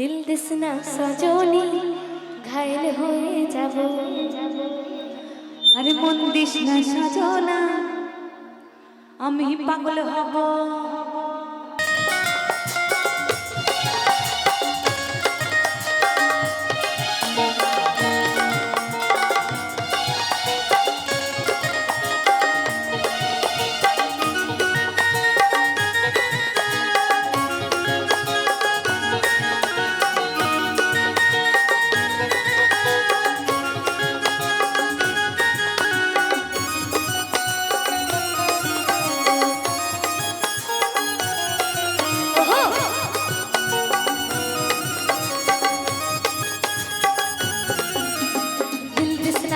দিল দিস না সজনি, ঘায়ল হয়ে যাব। আরে মন দিস না সজনা, আমি পাগল হব।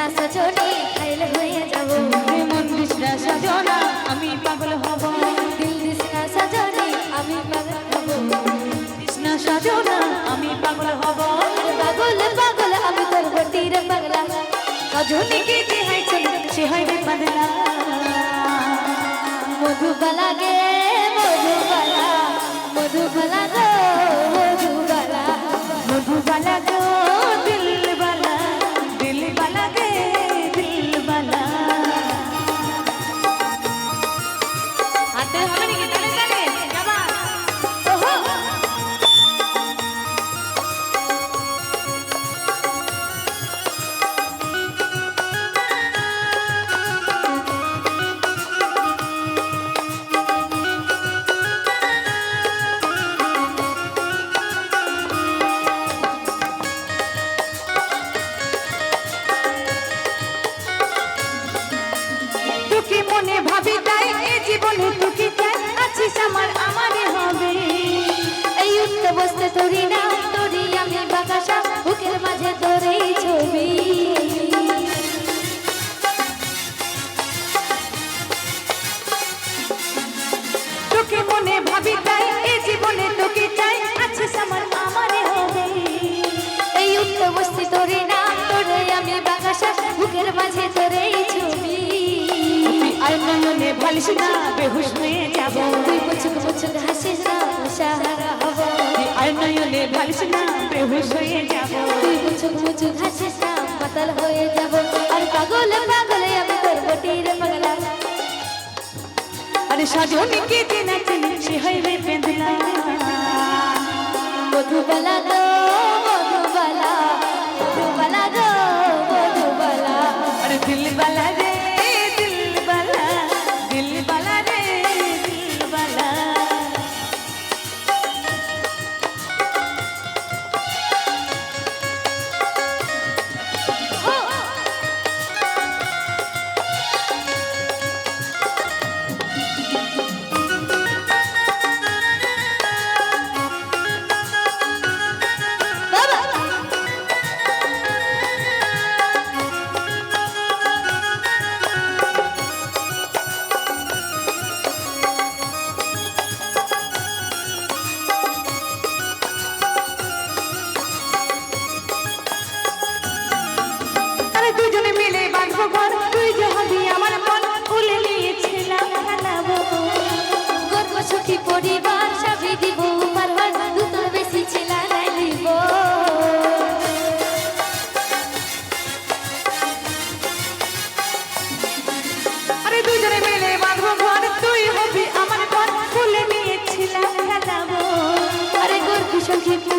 দিল দিস না হয়ে যাব। আরে মন দিস না আমি পাগল হব। দিল দিস না আমি পাগল হব। দিস না আমি পাগল হব। পাগল পাগল আমি তোর বটির পাগলা। সজনীকে যে হয় সে হয় পাগলা। মধুবালা গে মধুবালা মধুবালা গো মধুবালা। মধুবালা গো বুকের মাঝে তোরেই ছবি। আর নয়নে ভালিস না বেহুশ হয়ে যাব। তুই পুচুক পুচুক হাসিস না সাহারা হব। নয়নে ভালিস না বেহুশ হয়ে যাব। তুই পুচুক পুচুক হাসিস না পাতাল হয়ে যাব। আর পাগল পাগলে আমি তোর বটির পাগলা। আরে সাজনীকে যে না চিনি সে হয় রে গো মধুবালা আরে দিলবালা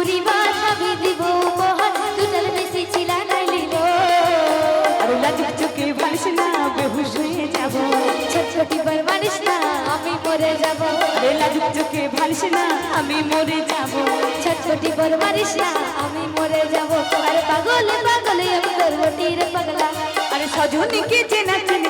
সুখী পরিবার দিব উপহার দুটোর বেশি ছিলা নাই দিব আরে লাজুক চোখে ভালিস না বেহুশ হয়ে যাব। ছোট্টি বার মানিস না আমি মরে যাব। আরে লাজুক চোখে ভালিস না আমি মরে যাব। ছটফটি বার মারিস না আমি মরে যাব। আরে পাগল পাগল আমি তোর বটির পাগলা। আরে সজনীকে যে না চিনি